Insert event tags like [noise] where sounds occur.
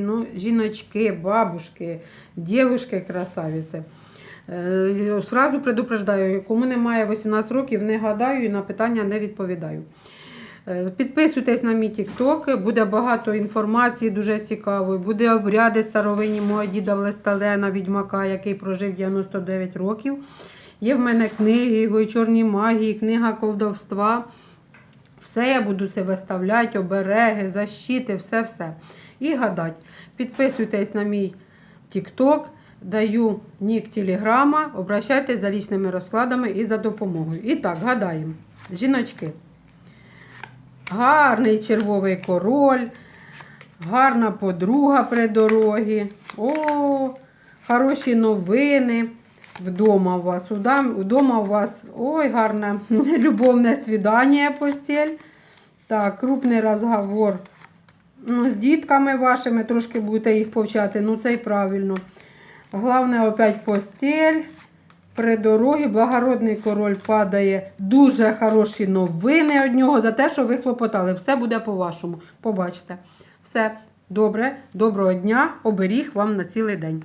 Ну, жіночки, бабушки, дівушки, красавиці. Е, Сразу предупреждаю, кому немає 18 років, не гадаю і на питання не відповідаю. Е, Підписуйтесь на мій TikTok, буде багато інформації, дуже цікавої. Буде обряди старовинні мого діда Влесталена, відьмака, який прожив 99 років. Є в мене книги, його чорні магії, книга колдовства. Все я буду це виставляти, обереги, защити, все-все. І гадать. Підписуйтесь на мій TikTok, даю нік телеграма, обращайтесь за лічними розкладами і за допомогою. І так, гадаємо. Жіночки. Гарний червовий король, гарна подруга при дорогі. О, хороші новини. Вдома у вас. Вдома у вас ой, гарне [laughs] любовне свідання постіль. Так, крупний розговор ну, з дітками вашими, трошки будете їх повчати, ну це й правильно. Головне, опять постіль. При дорогі благородний король падає. Дуже хороші новини від нього за те, що ви хлопотали. Все буде по-вашому. Побачите. Все добре, доброго дня, оберіг вам на цілий день.